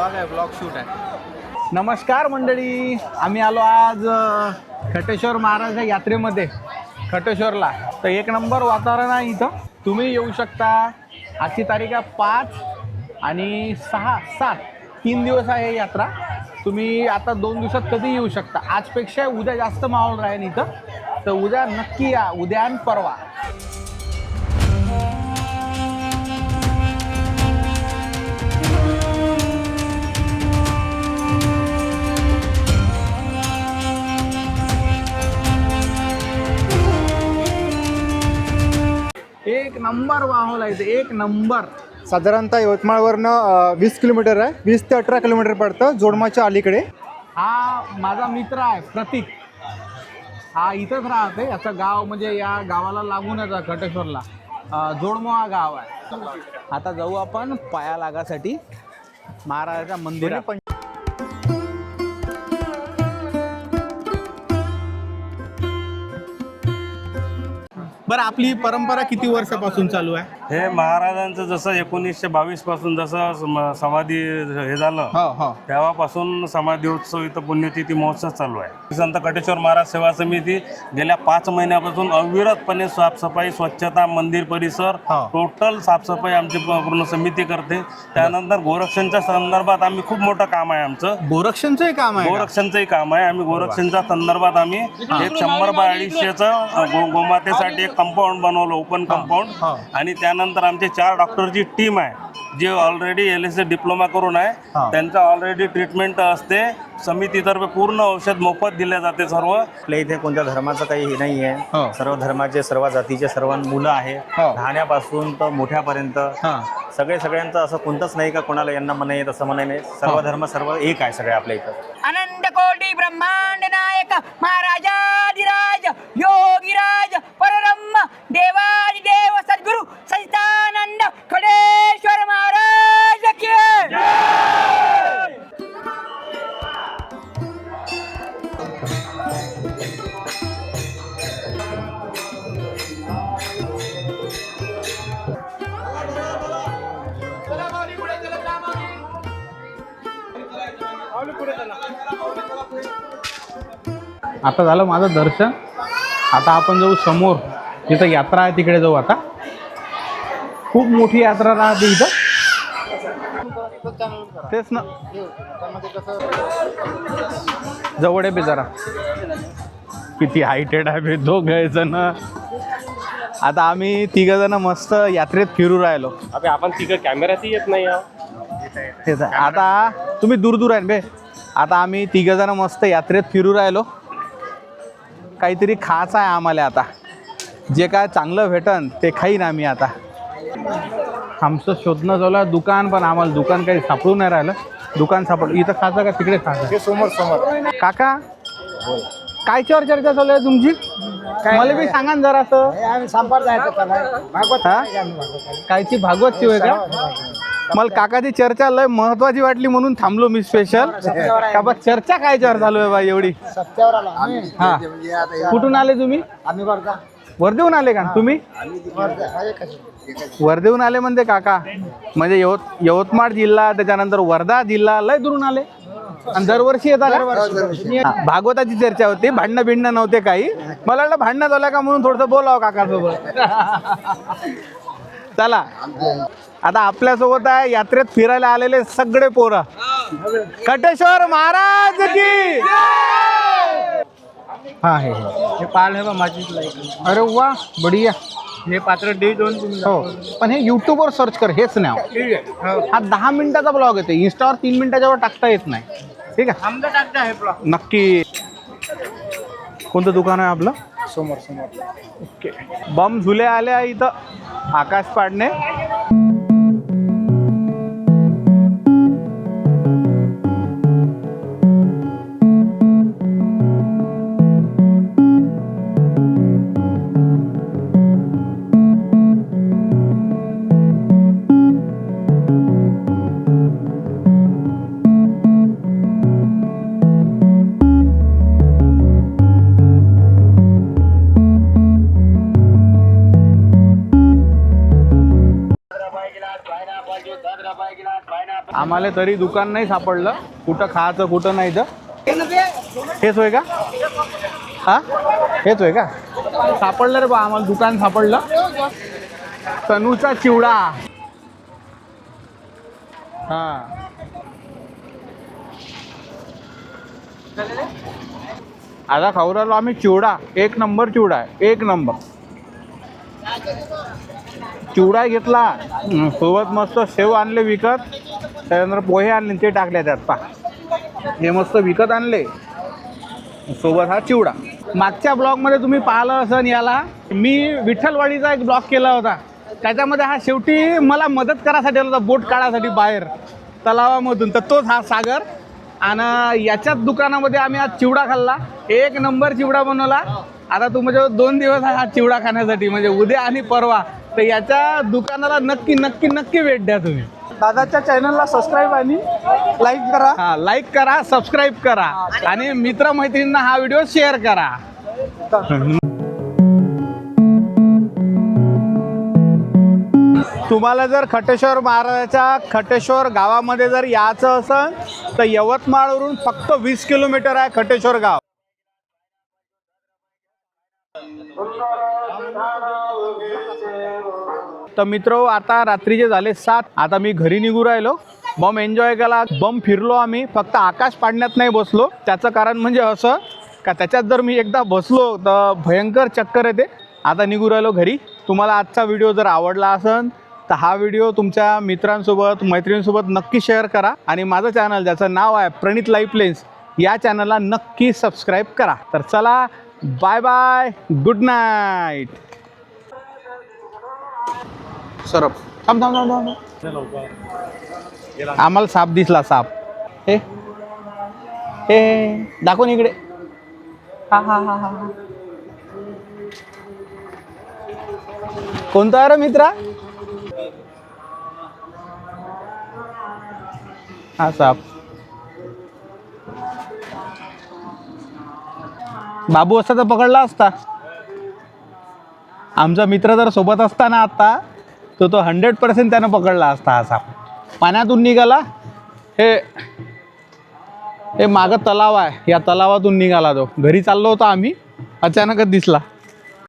Blog आहे blog shoot आहे. नमस्कार मंडळी आम्ही आलो आज खटेश्वर महाराजच्या यात्रेमध्ये खटेश्वरला. तर एक नंबर वातावरण आहे इथं. तुम्ही येऊ शकता. आजची तारीख आहे पाच आणि सहा सात. तीन दिवस आहे यात्रा. तुम्ही आता दोन दिवसात कधी येऊ शकता. आजपेक्षा उद्या जास्त माहोल राहील इथं. तर उद्या नक्की या. उद्या आणि परवा. एक नंबर माहोल आहे इथे एक नंबर. साधारणतः यवतमाळवरनं वीस किलोमीटर आहे. वीस ते अठरा किलोमीटर पडतं जोडमाच्या अलीकडे. हा माझा मित्र आहे प्रतीक. हा इथंच राहते. याचं गाव म्हणजे या गावाला लागूनच आहे कटेश्वरला अं, जोडमोहा गाव आहे. आता जाऊ आपण पाया लागासाठी महाराजाच्या मंदिरात. बरं आपली परंपरा किती वर्षापासून चालू आहे? हे महाराजांचं जसं एकोणीसशे बावीसपासून जसं सम- समाधी हे झालं हो हो. तेव्हापासून समाधी उत्सव इथं पुण्यतिथी महोत्सव चालू आहे. संत कटेश्वर महाराज सेवा समिती गेल्या पाच महिन्यापासून अविरतपणे साफसफाई स्वच्छता मंदिर परिसर हो. टोटल साफसफाई आमची प- पूर्ण समिती करते. त्यानंतर गोरक्षणच्या संदर्भात आम्ही खूप मोठं काम आहे आमचं. गोरक्षणचंही काम आहे का? गोरक्षणचंही काम आहे. आम्ही गोरक्षणच्या संदर्भात आम्ही एक शंभर बाय अडीचशेचं गो गोमातेसाठी एक कंपाऊंड बनवलं ओपन कंपाऊंड. आणि त्यानंतर आमचे चार डॉक्टरची टीम आहे जे ऑलरेडी एल एस डिप्लोमा करून आहे. हा. त्यांचं ऑलरेडी ट्रीटमेंट असते. समितीतर्फे पूर्ण औषध मोफत दिले जाते सर्व. आपल्या इथे कोणत्या धर्माचं काही हे नाही हो. आहे सर्व धर्माचे सर्व जातीचे सर्व मुलं आहे. हो. लहान्यापासून तर मोठ्यापर्यंत. हा. सगळे सगळ्यांचं असं कोणतंच नाही का कोणाला यांना म्हणे येत असं म्हणे नाही. सर्व हो. धर्म सर्व एक आहे सगळे आपल्या इथं. अनंत कोटी ब्रह्मांड नायक आता झालं माझं दर्शन. आता आपण जाऊ समोर. तिथं यात्रा आहे तिकडे जाऊ आता. खूप मोठी यात्रा राहते इथं. तेच ना. जवळ आहे बे जरा. किती हायटेड आहे बे दोघ जण. आता आम्ही तिघ जण मस्त यात्रेत फिरू राहिलो. अबे आपण तिघं कॅमेऱ्यातही येत नाही आहो. तेच आहे. आता तुम्ही दूर दूर आहे ना बे. आता आम्ही तिघ जण मस्त यात्रेत फिरू राहिलो. काहीतरी खायचं आहे आम्हाला आता. जे काय चांगलं भेटन ते खाईन आम्ही आता. आमचं शोधणं चालू आहे दुकान पण आम्हाला दुकान काही सापडून नाही राहिलं. दुकान सापड इथं खायचं का तिकडे खायचं समोर समोर. काका कायच्यावर चर्चा चालू आहे तुमची? मला बी सांगा ना जरासं. हा? कायची भागवतची होय का? मला काकाची चर्चा लय महत्वाची वाटली म्हणून थांबलो मी स्पेशल का बा चर्चा कायच्यावर चालू आहे बा एवढी? हा. कुठून आले तुम्ही? वर्धेहून आले का? तुम्ही? वर्धेहून आले म्हणते काका. म्हणजे यवत यवतमाळ जिल्हा त्याच्यानंतर वर्धा जिल्हा लय दुरून आले. आणि दरवर्षी येतात का? हा, भागवताची चर्चा होती. भांडणं बिंडणं नव्हते काही. मला वाटलं भांडणं झालं का म्हणून थोडस बोलावं काकासोबत. चला. आता आपल्यासोबत आहे यात्रेत फिरायला आलेले सगळे पोरं. कटेश्वर महाराज की हा हे हे. पाल आहे माझी अरे वा बढिया. हे पात्र डे दोन हो पण हे युट्यूबवर सर्च कर हेच नाव. हा. दहा मिनिटाचा ब्लॉग येते इन्स्टावर तीन मिनिटाच्या वर टाकता येत नाही. ठीक आहे? नक्की. कोणतं दुकान आहे आपलं? समोर समोर. ओके बम झुले आले आहे इथं. आकाश पाडणे. आम्हाला तरी दुकान नाही सापडलं. कुठं खायचं कुठं नाही तर हेच होय का? हा? हेच होय का? सापडलं रे बा आम्हाला दुकान सापडलं. तनूचा चिवडा. हा. आता खाऊ राहिलो आम्ही चिवडा. एक नंबर चिवडा आहे. एक नंबर. चिवडा घेतला. सोबत मस्त शेव आणले विकत. त्यानंतर पोहे आणले ते टाकले त्यात पा हे मस्त विकत आणले. सोबत हा चिवडा. मागच्या ब्लॉगमध्ये तुम्ही पाहिलं असं याला मी विठ्ठलवाडीचा एक ब्लॉग केला होता. त्याच्यामध्ये हा शेवटी मला मदत करायसाठी आला होता बोट काढायसाठी बाहेर तलावामधून. तर तोच हा सागर. आणि याच्याच दुकानामध्ये आम्ही आज चिवडा खाल्ला. एक नंबर चिवडा बनवला. आता तू म्हणजे दोन दिवस हा चिवडा खाण्यासाठी म्हणजे उद्या आणि परवा. तर याच्या दुकानाला नक्की नक्की नक्की भेट द्या तुम्ही. दादाच्या चॅनलला सबस्क्राईब आणि लाईक करा. हा लाईक करा सबस्क्राईब करा. आणि मित्र मैत्रिणींना हा व्हिडिओ शेअर करा. तुम्हाला जर खटेश्वर महाराजाच्या खटेश्वर गावामध्ये जर यायचं असेल तर यवतमाळवरून फक्त वीस किलोमीटर आहे खटेश्वर गाव. तर मित्र आता रात्रीचे झाले सात आता मी घरी निघू राहिलो. बम एन्जॉय केला. बम फिरलो आम्ही. फक्त आकाश पाडण्यात नाही बसलो. त्याचं कारण म्हणजे असं का त्याच्यात जर मी एकदा बसलो तर भयंकर चक्कर येते. आता निघू राहिलो घरी. तुम्हाला आजचा व्हिडिओ जर आवडला असेल तर हा व्हिडिओ तुमच्या मित्रांसोबत मैत्रिणींसोबत नक्की शेअर करा. आणि माझं चॅनल ज्याचं नाव आहे प्रणित लाईफ लेन्स या चॅनलला नक्की सबस्क्राईब करा. तर चला बाय बाय गुड नाईट. सरप. थांब थांब थांब थांब. आम्हाला साप दिसला साप. हे. हे दाखवून इकडे. हा हा हा हा कोणता आहे रे मित्रा? हा साप. बाबू असता तर पकडला असता. आमचा मित्र जर सोबत असताना आता तर तो हंड्रेड पर्सेंट त्यानं पकडला असता असा. पाण्यातून निघाला हे हे मागं तलाव आहे. या तलावातून निघाला तो. घरी चाललो होतो आम्ही. अचानकच दिसला.